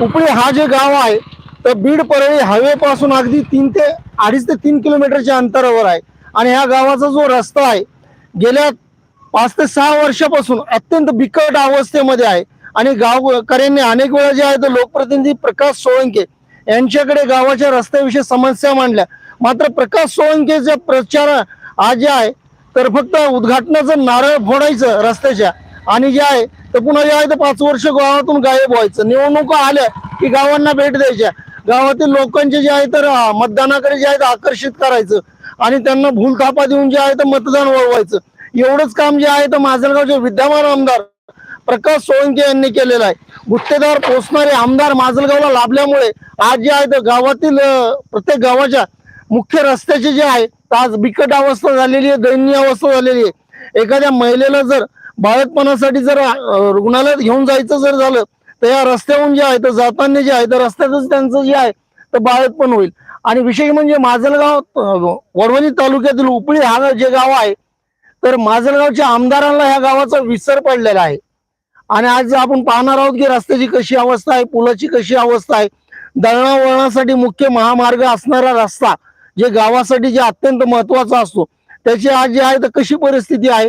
उपळी हा जे गाव आहे तर बीड परळी हायवेपासून अगदी तीन ते अडीच ते तीन किलोमीटरच्या अंतरावर आहे. आणि ह्या गावाचा जो रस्ता आहे गेल्या पाच ते सहा वर्षापासून अत्यंत बिकट अवस्थेमध्ये आहे. आणि गावकऱ्यांनी अनेक वेळा जे आहे तर लोकप्रतिनिधी प्रकाश सोळंके यांच्याकडे गावाच्या रस्त्याविषयी समस्या मांडल्या. मात्र प्रकाश सोळंकेचा प्रचार आज जे आहे तर फक्त उद्घाटनाचं नारळ फोडायचं रस्त्याच्या. आणि जे आहे तर पुन्हा जे आहे तर पाच वर्ष गावातून गायब व्हायचं. निवडणुका आल्या की गावांना भेट द्यायच्या. गावातील लोकांचे जे आहे तर मतदानाकडे जे आहे आकर्षित करायचं. आणि त्यांना भूलथापा देऊन जे आहे तर मतदान वळवायचं. एवढंच काम जे आहे तर माजलगावचे विद्यमान आमदार प्रकाश सोळंके यांनी केलेलं आहे. गुत्तेदार पोचणारे आमदार माजलगावला लाभल्यामुळे आज जे आहे तर गावातील प्रत्येक गावाच्या मुख्य रस्त्याचे जे आहे आज बिकट अवस्था झालेली आहे दयनीय अवस्था झालेली आहे. एखाद्या महिलेला जर बाळकपणासाठी जर रुग्णालयात घेऊन जायचं जर झालं तर या रस्त्याहून जे आहे तर जाताना जे आहे तर रस्त्यातच त्यांचं जे आहे तर बाळकपण होईल. आणि विशेष म्हणजे माजलगाव वरवणी वडवणी तालुक्यातील उपळी हा जे गाव आहे तर माजलगावच्या आमदारांना ह्या गावाचा विसर पडलेला आहे. आणि आज आपण पाहणार आहोत की रस्त्याची कशी अवस्था आहे पुलाची कशी अवस्था आहे दळणावळणासाठी मुख्य महामार्ग असणारा रस्ता जे गावासाठी जे अत्यंत महत्त्वाचा असतो त्याची आज जे आहे तर कशी परिस्थिती आहे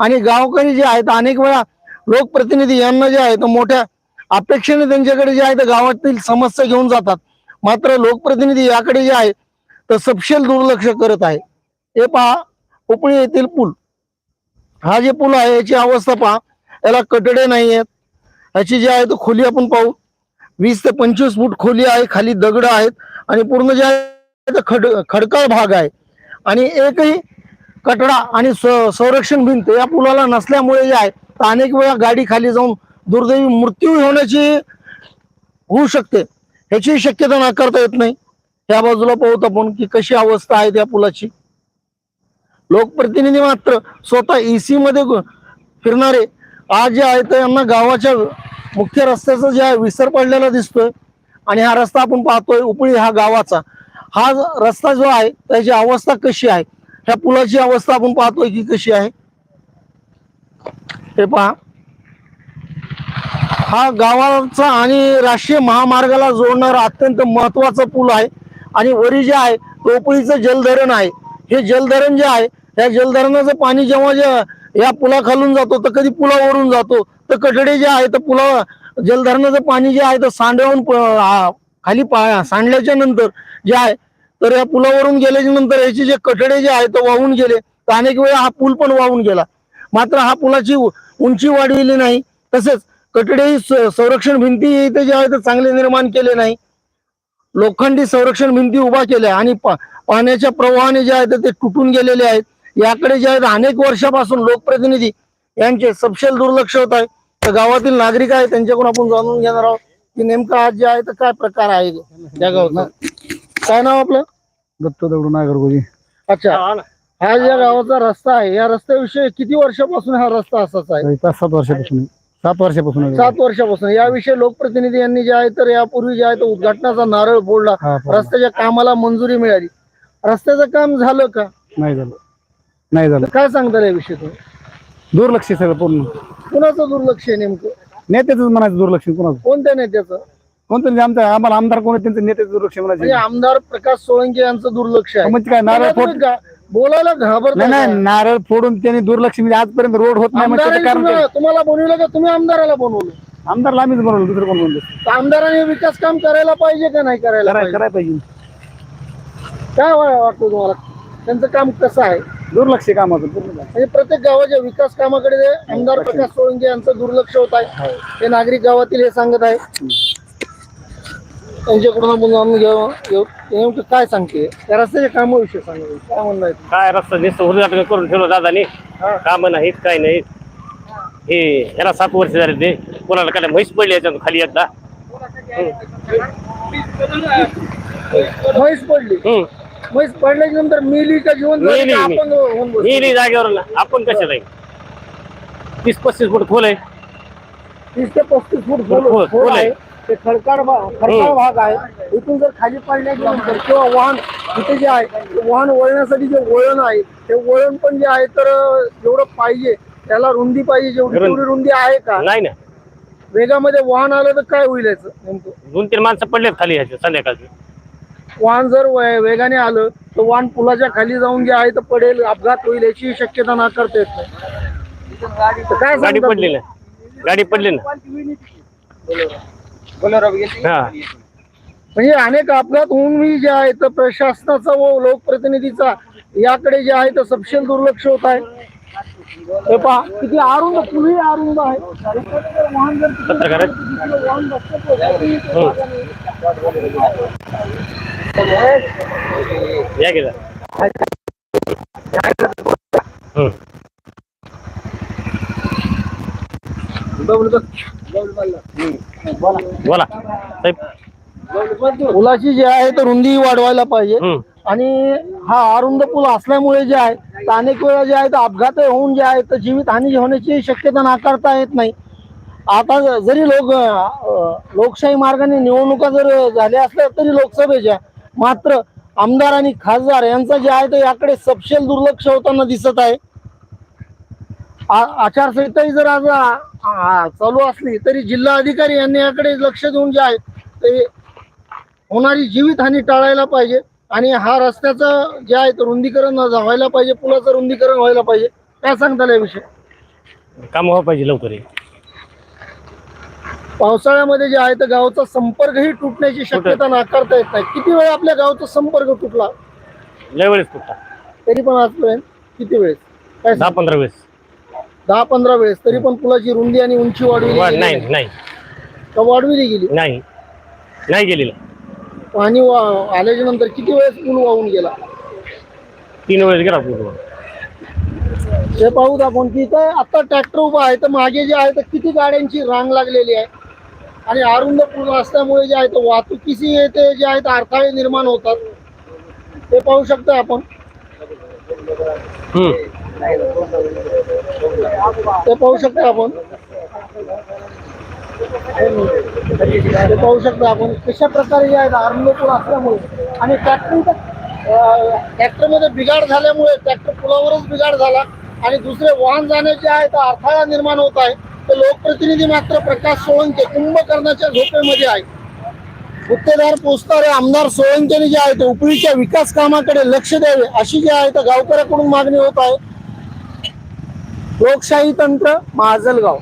आणि गावकरी जे आहेत अनेक वेळा लोकप्रतिनिधी यांना जे आहे तर मोठ्या अपेक्षेने त्यांच्याकडे जे आहे तर गावातील समस्या घेऊन जातात. मात्र लोकप्रतिनिधी याकडे जे आहे तर सपशेल दुर्लक्ष करत आहे. हे पहा उपळी येथील पूल. हा जे पूल आहे याची अवस्था पहा. याला कटडे नाही आहेत. याची जी आहे तो खोली आपण पाहू. वीस ते पंचवीस फूट खोली आहे खाली दगड आहेत. आणि पूर्ण जे आहे खड खडकाळ भाग आहे. आणि एकही कटडा आणि संरक्षण भिंत या पुलाला नसल्यामुळे जे आहे तर अनेक वेळा गाडी खाली जाऊन दुर्दैवी मृत्यू होण्याची होऊ शकते. ह्याची शक्यता नाकारता येत नाही. त्या बाजूला पाहूत आपण की कशी अवस्था आहे त्या पुलाची. लोकप्रतिनिधी मात्र स्वतः एसी मध्ये फिरणारे आज जे आहे तर यांना गावाच्या मुख्य रस्त्याचा जे आहे विसर पडलेला दिसतोय. आणि हा रस्ता आपण पाहतोय उपळी हा गावाचा. हा रस्ता जो आहे त्याची अवस्था कशी आहे? ह्या पुलाची अवस्था आपण पाहतोय की कशी आहे. हे पहा. हा गावाचा आणि राष्ट्रीय महामार्गाला जोडणारा अत्यंत महत्त्वाचा पूल आहे. आणि वरी जे आहे टोपळीचं जलधरण आहे. हे जलधरण जे आहे या जलधरणाचं पाणी जेव्हा जे या पुलाखालून जातो तर कधी पुलावरून जातो. तर कठडे जे आहे तर पुला जलधरणाचं पाणी जे आहे तर सांडवून खाली पा सांडल्याच्या नंतर जे आहे तर या पुलावरून गेल्याच्यानंतर याचे जे कठडे जे आहेत वाहून गेले. तर अनेक वेळा हा पूल पण वाहून गेला. मात्र हा पुलाची उंची वाढविली नाही. तसेच कठडे संरक्षण भिंती इथे जे आहे ते चांगले निर्माण केले नाही. लोखंडी संरक्षण भिंती उभा केल्या आणि पाण्याच्या प्रवाहाने जे आहेत ते तुटून गेलेले आहेत. याकडे जे आहेत अनेक वर्षापासून लोकप्रतिनिधी यांचे सपशेल दुर्लक्ष होत आहे. तर गावातील नागरिक आहे त्यांच्याकडून आपण जाणून घेणार आहोत की नेमका आज जे आहे तर काय प्रकार आहे? त्या गावाचा. काय नाव आपलं? दत्त दगडू नागरगोजी. अच्छा. हा ज्या गावाचा रस्ता आहे. या रस्त्याविषयी किती वर्षापासून हा रस्ता असाच आहे? पाच सात वर्षापासून. सात वर्षापासून आहे. सात वर्षापासून. याविषयी लोकप्रतिनिधी यांनी जे आहे तर यापूर्वी जे आहे तो उद्घाटनाचा नारळ फोडला. हा. रस्त्याच्या कामाला मंजुरी मिळाली. रस्त्याचं काम झालं का? नाही झालं. नाही झालं. काय सांगता याविषयी तुम्ही? दुर्लक्ष आहे सगळं पूर्ण. कुणाचं दुर्लक्ष आहे नेमकं? नेत्याच म्हणायचं दुर्लक्ष कोणाचं? कोणत्या नेत्याचं? कोणतं जे आमच्या आम्हाला आमदार कोण आहे त्यांचं नेत्याचं दुर्लक्ष म्हणजे म्हणायचं. आमदार प्रकाश सोळंके यांचं दुर्लक्ष आहे. म्हणजे काय नारळ तुम्ही फोड गा- बोलायला घाबरता नाही नाही का? नारळ फोडून त्यांनी दुर्लक्ष म्हणजे आजपर्यंत रोड होत नाही म्हणजे त्याचं आमदारांनी कारण तुम्हाला तुम्हाला बनवलं का? तुम्ही आमदाराला बनवलं आमदारला आम्हीच बनवलं दुसरं कोण बनवलं तर आमदारांनी विकास काम करायला पाहिजे का नाही करायला कराय पाहिजे? करायला पाहिजे. काय वा- वाटतं तुम्हाला? त्यांचं काम कसं आहे? दुर्लक्ष आहे कामाचं पूर्ण म्हणजे प्रत्येक गावाच्या विकास कामाकडे ते आमदार प्रकाश सोळंके यांचं दुर्लक्ष होत आहे. ते नागरिक गावातील हे सांगत आहे. त्यांच्याकडून आपण जाणून घ्यावं. नेमकं काय सांगते? त्या रस्त्याच्या कामाविषयी सांगा. काय म्हणणं आहे? काय रस्ता नुसतं उद्घाटन करून ठेवलं दादानी. काम नाहीत काय नाहीत. हे याला सात वर्ष झाले ते. कोणाला काय म्हैस पडली याच्यात खाली एकदा? म्हैस पडली. हम्म. म्हैस पडल्याच्या नंतर मिली का झाली मेली, होऊन बसली? जागेवर ना आपण कशाला आहे? तीस पस्तीस फूट खोल आहे. तीस ते पस्तीस फूट खोल खोल- खोल खोल आहे. आहे. ते खडकाळ भाग खडकाळ भाग आहे. इथून जर खाली पडल्याच्या नंतर किंवा वाहन इथे जे आहे वाहन वळण्यासाठी जे वळण आहे ते वळण पण जे आहे तर जेवढं पाहिजे. त्याला रुंदी पाहिजे. जेवढी रुंदी. तेवढी रुंदी आहे का? नाही ना. वेगामध्ये वाहन आलं तर काय होईल याचं नेमकं? दोन तीन माणसं पडलेत खाली ह्याचे संध्याकाळचे. वाहन जर वे- वेगाने आलं तर वाहन पुलाच्या खाली जाऊन जे आहे तर पडेल. अपघात होईल याची शक्यता नाकारता येत नाही. तर काय गाडी सांगता पडली ना. गाडी पडली ना. हा म्हणजे अनेक अपघात होऊनही जे आहे तर प्रशासनाचा व लोकप्रतिनिधीचा याकडे जे आहे तर सपशेल दुर्लक्ष होत आहे हे पहा किती अरुंद अरुंद आहे वाहन जर तिकडे पत्रकार आहेत? तिकडे वाहन रस्त्यात होतं, तर हो. इथे या गेला हम्म. बोला. साहेब. पुलाची जी आहे तर रुंदी वाढवायला पाहिजे. हम्म. आणि हा अरुंद पूल असल्यामुळे जे आहे तर अनेक वेळा जे आहे तर अपघात होऊन जे आहे तर जीवितहानी होण्याची शक्यता नाकारता येत नाही. आता जरी लोक अं, लोकशाही मार्गाने निवडणुका जर झाल्या असल्या तरी लोकसभेच्या मात्र आमदार आणि खासदार यांचं जे आहे तर याकडे सपशेल दुर्लक्ष होताना दिसत आहे. आचारसंहिताही जर आज चालू असली तरी जिल्हा अधिकारी यांनी याकडे लक्ष देऊन जे आहे ते होणारी जीवितहानी टाळायला पाहिजे. आणि हा रस्त्याचं जे आहे रुंदीकरण व्हायला पाहिजे पुलाचं रुंदीकरण व्हायला पाहिजे. काय सांगता याविषयी काम व्हावं पाहिजे लवकर. पावसाळ्यामध्ये जे आहे तर गावचा संपर्कही तुटण्याची शक्यता नाकारता येत नाही. किती वेळ आपल्या गावचा संपर्क तुटला? लय वेळेस कुठला तरी पण आजपर्यंत किती वेळेस? काय दहा पंधरा वेळेस. दहा पंधरा वेळेस तरी पण पुलाची रुंदी आणि उंची वाढवली वाढ गेली. नाही नाही. नाही का वाढवली गेली? नाही. नाही गेलेलं. पाणी वा- आल्याच्यानंतर किती वेळेस पूल वाहून गेला? तीन वेळेस गेला पूर्ण हे पाहूत आपण की इथं आता ट्रॅक्टर उभा आहे तर मागे जे आहे तर किती गाड्यांची रांग लागलेली आहे. आणि अरुंद पूल असल्यामुळे जे आहे तर वाहतुकीशी येते जे आहे तर अडथळे निर्माण होतात. ते पाहू शकतो आपण? हम्म. ते पाहू शकतो आपण. ते पाहू शकतो आपण. कशा प्रकारे या आहे पूल असल्यामुळे आणि ट्रॅक्टर ट्रॅक्टरमध्ये बिघाड झाल्यामुळे ट्रॅक्टर पुलावरच बिघाड झाला आणि दुसरे वाहन जाण्याचे आहे तर अडथळा निर्माण होत आहे. तर लोकप्रतिनिधी मात्र प्रकाश सोळंके कुंभकर्णाच्या झोपेमध्ये आहे. गुत्तेदार पोचणारे आमदार सोळंकेने जे आहे ते उपळीच्या विकास कामाकडे लक्ष द्यावे अशी जी आहे तर गावकऱ्याकडून मागणी होत आहे. लोकशाही तंत्र माजलगाव.